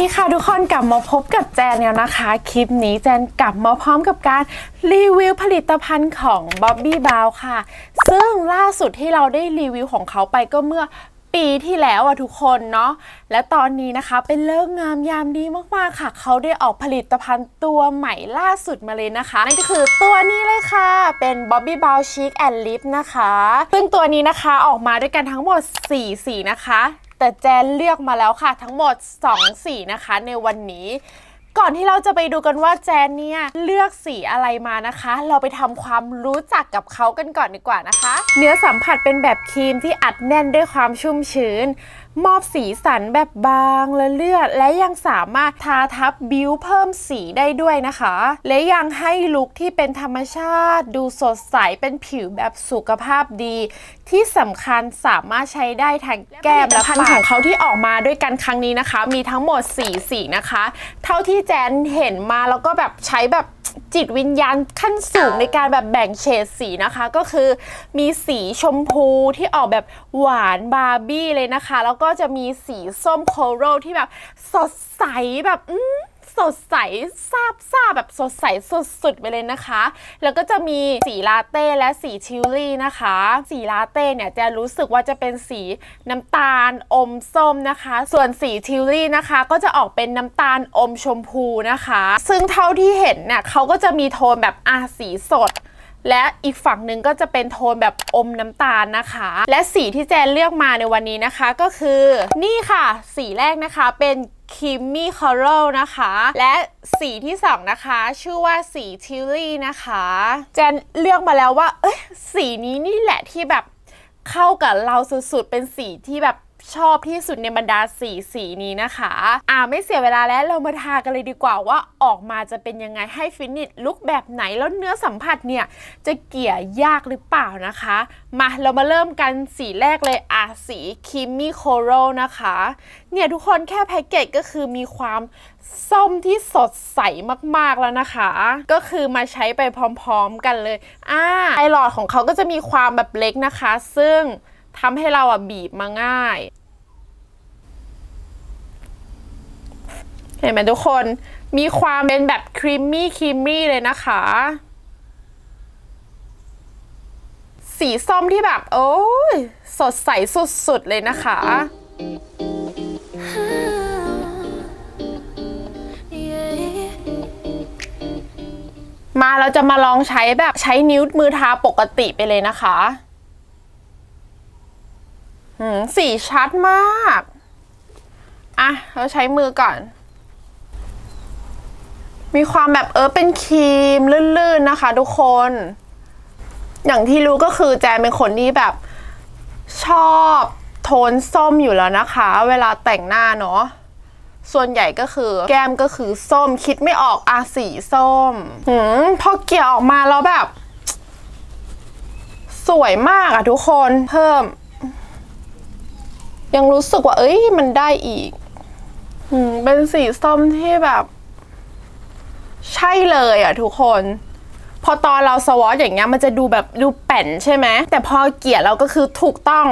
ดีค่ะทุกคนกลับมาพบกับแจนแล้วนะคะ คลิปนี้แจนกลับมาพร้อมกับการรีวิวผลิตภัณฑ์ของ Bobby b o w ค่ะ ซึ่งล่าสุดที่เราได้รีวิวของเขาไปก็เมื่อปีที่แล้วอะทุกคนเนาะและตอนนี้นะคะเป็นเลิกงามยามดีมากๆค่ะ เขาได้ออกผลิตภัณฑ์ตัวใหม่ล่าสุดมาเลยนะคะ นั่นก็คือตัวนี้เลยค่ะ เป็น Bobby b o w Cheek and Lip นะคะ ซึ่งตัวนี้นะคะออกมาด้วยกันทั้งหมด4สีนะคะ แต่แจนเลือกมาแล้วค่ะทั้งหมด 2 สีนะคะในวันนี้ ก่อนที่เราจะไปดูกันว่าแจนเนี่ยเลือกสีอะไรมานะคะ เราไปทำความรู้จักกับเขากันก่อนดีกว่านะคะ เนื้อสัมผัสเป็นแบบครีมที่อัดแน่นด้วยความชุ่มชื้นมอบสีสันแบบบางและเลือด และยังสามารถทาทับบิวเพิ่มสีได้ด้วยนะคะ และยังให้ลุคที่เป็นธรรมชาติ ดูสดใสเป็นผิวแบบสุขภาพดี ที่สำคัญสามารถใช้ได้ทั้งแก้มและพันของเขาที่ออกมาด้วยกันครั้งนี้นะคะ มีทั้งหมด4สีนะคะ เท่าที่แจนเห็นมาแล้วก็แบบใช้แบบ จิตวิญญาณขั้นสูงในการแบบแบ่งเฉดสีนะคะ ก็คือมีสีชมพูที่ออกแบบหวานบาร์บี้เลยนะคะ แล้วก็จะมีสีส้มโคโรลที่แบบสดใสแบบอืม สดใสซาบซ่าแบบสดใสสุดๆไปเลยนะคะ แล้วก็จะมีสีลาเต้และสีชิลลี่นะคะ สีลาเต้เนี่ยจะรู้สึกว่าจะเป็นสีน้ำตาลอมส้มนะคะ ส่วนสีชิลลี่นะคะ ก็จะออกเป็นน้ำตาลอมชมพูนะคะ ซึ่งเท่าที่เห็นเนี่ยเขาก็จะมีโทนแบบอาสีสด และอีกฝั่งหนึ่งก็จะเป็นโทนแบบอมน้ำตาลนะคะ และสีที่แจนเลือกมาในวันนี้นะคะก็คือนี่ค่ะ สีแรกนะคะเป็นคิมมี่คอรัลนะคะ และสีที่สองนะคะ ชื่อว่าสีทิลลี่นะคะ แจนเลือกมาแล้วว่า เอ้ยสีนี้นี่แหละที่แบบเข้ากับเราสุดๆ เป็นสีที่แบบ ชอบที่สุดในบรรดาสีสีนี้นะคะ อ่าไม่เสียเวลาแล้วเรามาทากันเลยดีกว่าว่าออกมาจะเป็นยังไงให้ฟินิชลุคแบบไหนแล้วเนื้อสัมผัสเนี่ยจะเกี่ยยากหรือเปล่านะคะ มาเรามาเริ่มกันสีแรกเลยอะสีคิมมี่โคโรนะคะ เนี่ยทุกคนแค่แพ็กเกจก็คือมีความส้มที่สดใสมากๆแล้วนะคะ ก็คือมาใช้ไปพร้อมๆกันเลยอ่าไอหลอดของเขาก็จะมีความแบบเล็กนะคะ ซึ่งทำให้เราอะบีบมาง่าย เห็นไหมทุกคนมีความเป็นแบบครีมมี่ครีมมี่เลยนะคะ สีส้มที่แบบ โอ้ยสดใสสุดๆเลยนะคะ มาเราจะมาลองใช้แบบใช้นิ้วมือทาปกติไปเลยนะคะสีชัดมาก อะ เราใช้มือก่อน มีความแบบเออเป็นครีมลื่นๆนะคะ ทุกคน อย่างที่รู้ก็คือแจนเป็นคนที่แบบชอบโทนส้มอยู่แล้วนะคะ เวลาแต่งหน้าเนาะส่วนใหญ่ก็คือแก้มก็คือส้มคิดไม่ออกอาสีส้มหืมพอเกี่ยวออกมาแล้วแบบ สวยมากอะทุกคนเพิ่ม ยังรู้สึกว่า เอ้ยมันได้อีกหืมเป็นสีส้มที่แบบ ใช่เลยอะทุกคน พอตอนเราสวอตอย่างเงี้ยมันจะดูแบบดูแป่นใช่ไหม แต่พอเกลี่ยเราก็คือถูกต้อง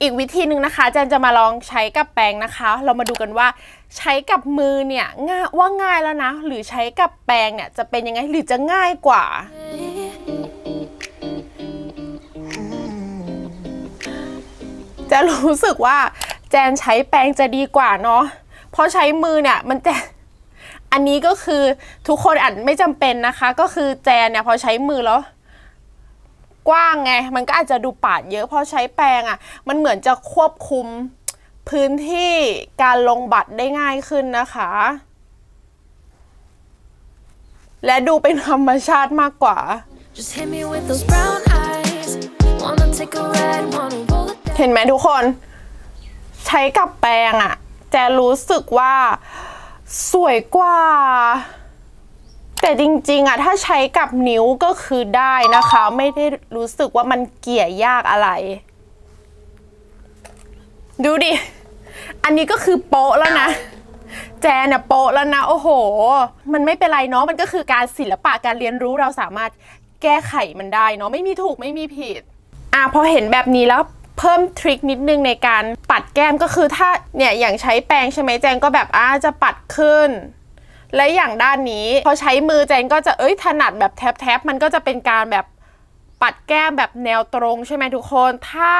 อีกวิธีหนึ่งนะคะแจนจะมาลองใช้กับแปรงนะคะ เรามาดูกันว่าใช้กับมือเนี่ยง่ายว่าง่ายแล้วนะ หรือใช้กับแปรงเนี่ยจะเป็นยังไงหรือจะง่ายกว่า จะรู้สึกว่าแจนใช้แปรงจะดีกว่าเนาะเพราะใช้มือเนี่ยมันจะ อันนี้ก็คือทุกคนอาจไม่จำเป็นนะคะ ก็คือแจนเนี่ยพอใช้มือแล้ว กว้างไง มันก็อาจจะดูปาดเยอะเพราะใช้แปรงอะ่ะ มันเหมือนจะควบคุมพื้นที่การลงบัตรได้ง่ายขึ้นนะคะ และดูเป็นธรรมชาติมากกว่า Just hit me with those brown eyes. Wanna take a ride, wanna roll it down. เห็นไหมทุกคน ใช้กับแปรงอะจะรู้สึกว่า สวยกว่า แต่จริงๆอะถ้าใช้กับนิ้วก็คือได้นะคะ ไม่ได้รู้สึกว่ามันเกลี่ยยากอะไร ดูดิ อันนี้ก็คือโป๊ะแล้วนะ แจนเนี่ยโป๊ะแล้วนะ โอ้โห มันไม่เป็นไรเนาะมันก็คือการศิลปะการเรียนรู้เราสามารถแก้ไขมันได้เนาะไม่มีถูกไม่มีผิดอะพอเห็นแบบนี้แล้ว เพิ่มทริคนิดนึงในการปัดแก้มก็คือถ้าเนี่ยอย่างใช้แปรงใช่ไหมแจงก็แบบอ่าจะปัดขึ้น และอย่างด้านนี้พอใช้มือแจงก็จะเอ้ยถนัดแบบแท็บแท็บมันก็จะเป็นการแบบปัดแก้มแบบแนวตรงใช่ไหมทุกคน ถ้า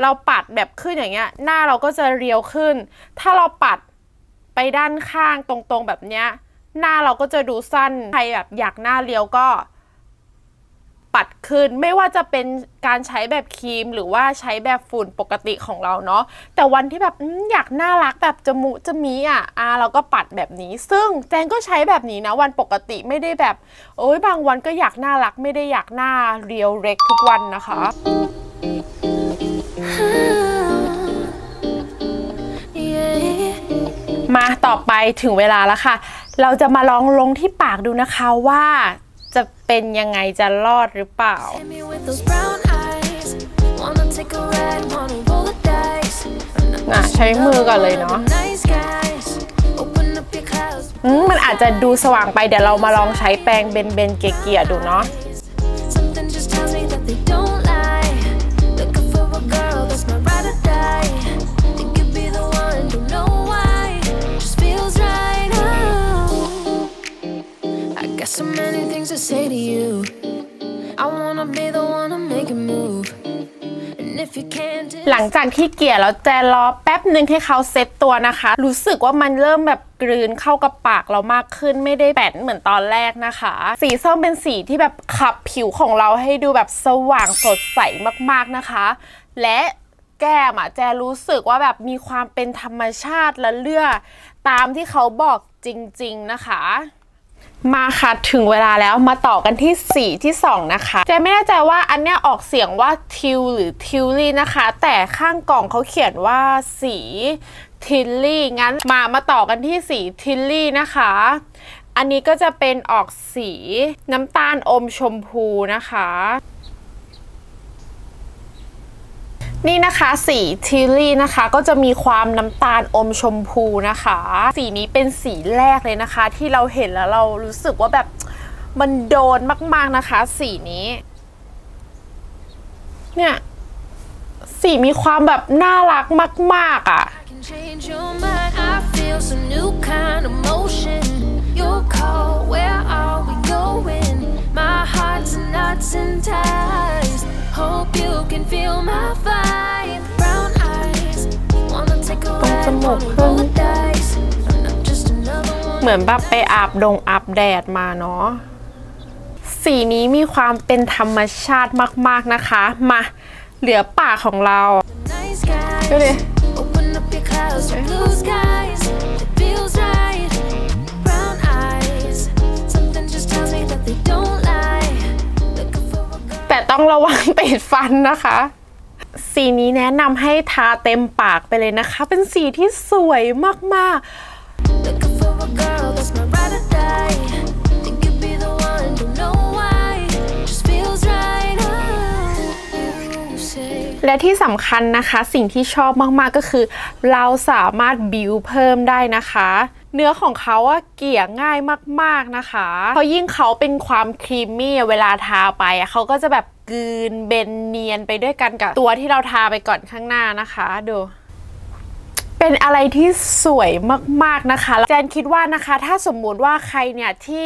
เราปัดแบบขึ้นอย่างเงี้ย หน้าเราก็จะเรียวขึ้น ถ้าเราปัดไปด้านข้างตรงๆแบบเนี้ย หน้าเราก็จะดูสั้น ใครแบบอยากหน้าเรียวก็ ปัดขึ้น ไม่ว่าจะเป็นการใช้แบบครีม หรือว่าใช้แบบฝุ่นปกติของเราเนาะแต่วันที่แบบอยากน่ารักแบบจมูกจะมีอะอ่าเราก็ปัดแบบนี้ ซึ่งแจงก็ใช้แบบนี้นะวันปกติไม่ได้แบบโอ้ยบางวันก็อยากน่ารักไม่ได้อยากหน้าเรียวเร็กทุกวันนะคะมาต่อไปถึงเวลาแล้วค่ะ เราจะมาลองลงที่ปากดูนะคะว่า เป็นยังไงจะรอดหรือเปล่า Hit me with those brown eyes. Wanna take a ride, wanna roll the dice. อะใช้มือก่อนเลยเนาะ Nice guys. Open up your clouds. อืมมันอาจจะดูสว่างไปเดี๋ยวเรามาลองใช้แปรงเบนเบนๆเกลี่ยๆดูเนาะ say to you. I wanna be the one to make a move. And if you can't, หลังจากที่เกลี่ยแล้วแจรอแป๊บหนึ่งให้เขาเซ็ตตัวนะคะ รู้สึกว่ามันเริ่มแบบกลืนเข้ากับปากเรามากขึ้นไม่ได้แปนเหมือนตอนแรกนะคะ สีส้มเป็นสีที่แบบขับผิวของเราให้ดูแบบสว่างสดใสมากๆนะคะ และแก้มอะแจรู้สึกว่าแบบมีความเป็นธรรมชาติและเลือดตามที่เขาบอกจริง ๆ นะคะ มาค่ะถึงเวลาแล้วมาต่อกันที่สีที่2นะคะเจไม่แน่ใจว่าอันเนี้ยออกเสียงว่าทิวหรือทิวลี่นะคะ แต่ข้างกล่องเขาเขียนว่าสีทิลลี่งั้นมามาต่อกันที่สีทิลลี่นะคะ อันนี้ก็จะเป็นออกสีน้ำตาลอมชมพูนะคะ นี่นะคะสีทิลลี่นะคะ ก็จะมีความน้ำตาลอมชมพูนะคะ สีนี้เป็นสีแรกเลยนะคะ ที่เราเห็นแล้วเรารู้สึกว่าแบบมันโดนมากๆนะคะ สีนี้ เนี่ยสีมีความแบบน่ารักมาก ๆอะ your call, where are we going? My heart's nuts and ties. จมูก wanna ขึ้น roll the dice. I'm not just another one. เหมือนแบบไปอาบดงอาบแดดมาเนาะสีนี้มีความเป็นธรรมชาติมากๆนะคะ มาเหลือปากของเรา Nice guys. ดูดิ Open up your clouds to blue skies. It feels right. Brown eyes. Something just tells me that they don't lie. Looking for a girl. แต่ต้องระวังติดฟันนะคะ สีนี้แนะนำให้ทาเต็มปากไปเลยนะคะ เป็นสีที่สวยมากๆและที่สำคัญนะคะสิ่งที่ชอบมาก ๆ ก็คือ เราสามารถบิวเพิ่มได้นะคะ เนื้อของเขาอะเกลี่ยง่ายมาก ๆนะคะเพราะยิ่งเขาเป็นความครีมมี่เวลาทาไปอะเขาก็จะแบบ กลืนเบนเนียนไปด้วยกันกับตัวที่เราทาไปก่อนข้างหน้านะคะดูเป็นอะไรที่สวยมากๆนะคะแจนคิดว่านะคะ ถ้าสมมุติว่าใครเนี่ยที่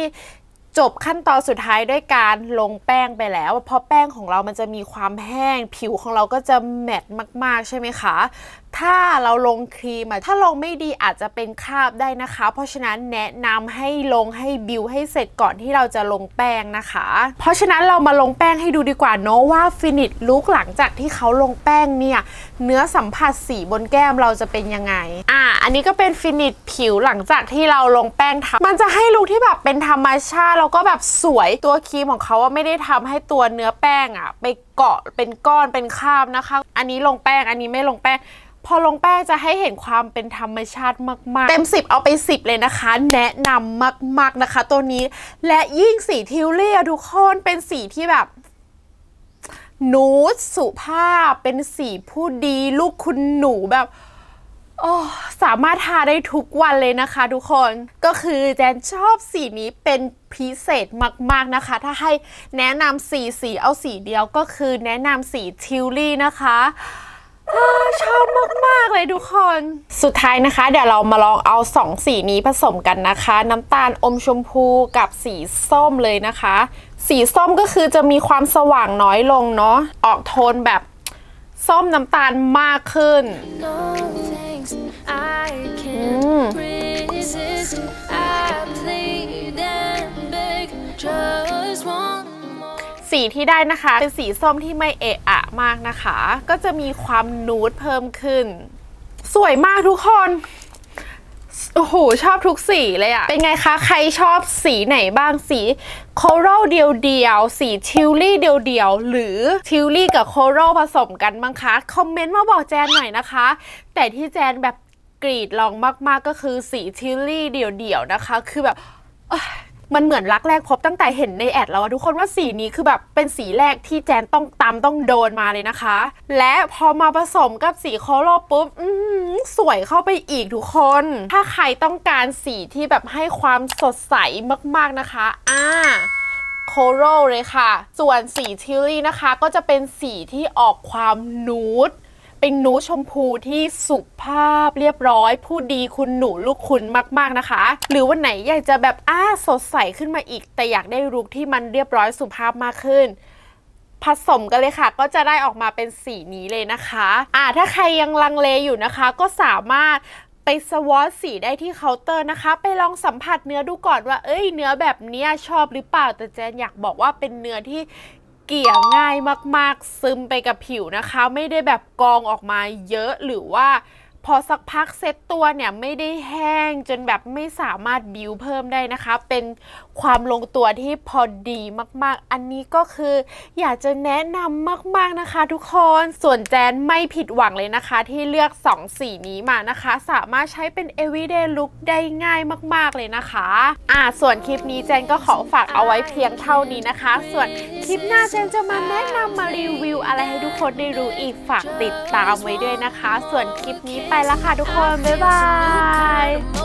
จบขั้นตอนสุดท้ายด้วยการลงแป้งไปแล้วเพราะแป้งของเรามันจะมีความแห้ง ผิวของเราก็จะแมตต์มาก ๆ ใช่ไหมคะ ถ้าเราลงครีมอะถ้าลงไม่ดีอาจจะเป็นคราบได้นะคะ เพราะฉะนั้นแนะนำให้ลงให้บิวให้เสร็จก่อนที่เราจะลงแป้งนะคะ เพราะฉะนั้นเรามาลงแป้งให้ดูดีกว่าเนาะว่าฟินิชลุกหลังจากที่เขาลงแป้งเนี่ยเนื้อสัมผัสสีบนแก้มเราจะเป็นยังไง อ่าอันนี้ก็เป็นฟินิชผิวหลังจากที่เราลงแป้งทับมันจะให้ลุคที่แบบเป็นธรรมชาติแล้วก็แบบสวยตัวครีมของเขาว่าไม่ได้ทำให้ตัวเนื้อแป้งอะไปเกาะเป็นก้อนเป็นคราบนะคะ อันนี้ลงแป้งอันนี้ไม่ลงแป้ง พอลงแป้งจะให้เห็นความเป็นธรรมชาติมาก ๆ เต็ม 10 เอาไป 10 เลยนะคะ แนะนำมาก ๆ นะคะ ตัวนี้ และยิ่งสีทิวเลียทุกคนเป็นสีที่แบบนูดสุภาพเป็นสีผู้ดีลูกคุณหนูแบบโอ้สามารถทาได้ทุกวันเลยนะคะทุกคนก็คือแจนชอบสีนี้เป็นพิเศษมาก ๆนะคะ ถ้าให้แนะนำสีสีเอาสีเดียวก็คือแนะนำสีทิวลี่นะคะชอบากๆเลยทุกคน สุดท้ายนะคะ เดี๋ยวเรามาลองเอาสองสีนี้ผสมกันนะคะ น้ำตาลอมชมพูกับสีส้มเลยนะคะ สีส้มก็คือจะมีความสว่างน้อยลงเนาะออกโทนแบบส้มน้ำตาลมากขึ้น No thanks, I can't resist. I plead and beg, just one more. สีที่ได้นะคะ เป็นสีส้มที่ไม่เอะอะมากนะคะ ก็จะมีความนูดเพิ่มขึ้น สวยมากทุกคน โอ้โห ชอบทุกสีเลยอะเป็นไงคะ ใครชอบสีไหนบ้างสีโคโรเดียวเดียวสีทิวลี่เดียวเดียวหรือทิวลี่กับโคโรผสมกันบ้างคะ คอมเมนต์มาบอกแจนหน่อยนะคะ แต่ที่แจนแบบกรีดลองมากๆก็คือสีทิวลี่เดียวๆนะคะ คือแบบ มันเหมือนรักแรกพบตั้งแต่เห็นในแอดแล้วอะทุกคนว่าสีนี้คือแบบเป็นสีแรกที่แจนต้องตามต้องโดนมาเลยนะคะ และพอมาผสมกับสีโคโรปุ๊บอื้อหือสวยเข้าไปอีกทุกคน ถ้าใครต้องการสีที่แบบให้ความสดใสมากๆนะคะอ่าโคโรเลยค่ะ ส่วนสีทิลลี่นะคะ ก็จะเป็นสีที่ออกความนูด เป็นหนูชมพูที่สุภาพเรียบร้อย ผู้ดีคุณหนูลูกคุณมากๆนะคะ หรือวันไหนอยากจะแบบอ้าสดใสขึ้นมาอีก แต่อยากได้ลุคที่มันเรียบร้อยสุภาพมากขึ้นผสมกันเลยค่ะ ก็จะได้ออกมาเป็นสีนี้เลยนะคะ อ่าถ้าใครยังลังเลอยู่นะคะ ก็สามารถไปสวอตสีได้ที่เคาน์เตอร์นะคะ ไปลองสัมผัสเนื้อดูก่อนว่า เอ้ย เนื้อแบบเนี้ยชอบหรือเปล่าแต่แจนอยากบอกว่าเป็นเนื้อที่ เกี่ยง่ายมากๆ ซึมไปกับผิวนะคะ ไม่ได้แบบกองออกมาเยอะหรือว่า พอสักพักเซ็ตตัวเนี่ยไม่ได้แห้งจนแบบไม่สามารถบิวเพิ่มได้นะคะ เป็นความลงตัวที่พอดีมากๆ อันนี้ก็คือ อยากจะแนะนำมากๆนะคะ ทุกคนส่วนแจนไม่ผิดหวังเลยนะคะ ที่เลือก 2 สีนี้มานะคะ สามารถใช้เป็น everyday look ได้ง่ายมากๆเลยนะคะอ่าส่วนคลิปนี้แจนก็ขอฝากเอาไว้เพียงเท่านี้นะคะ ส่วนคลิปหน้าแจนจะมาแนะนำมารีวิวอะไรให้ทุกคนได้รู้อีกฝากติดตามไว้ด้วยนะคะ ส่วนคลิปนี้ไปแล้วค่ะทุกคน บ๊ายบาย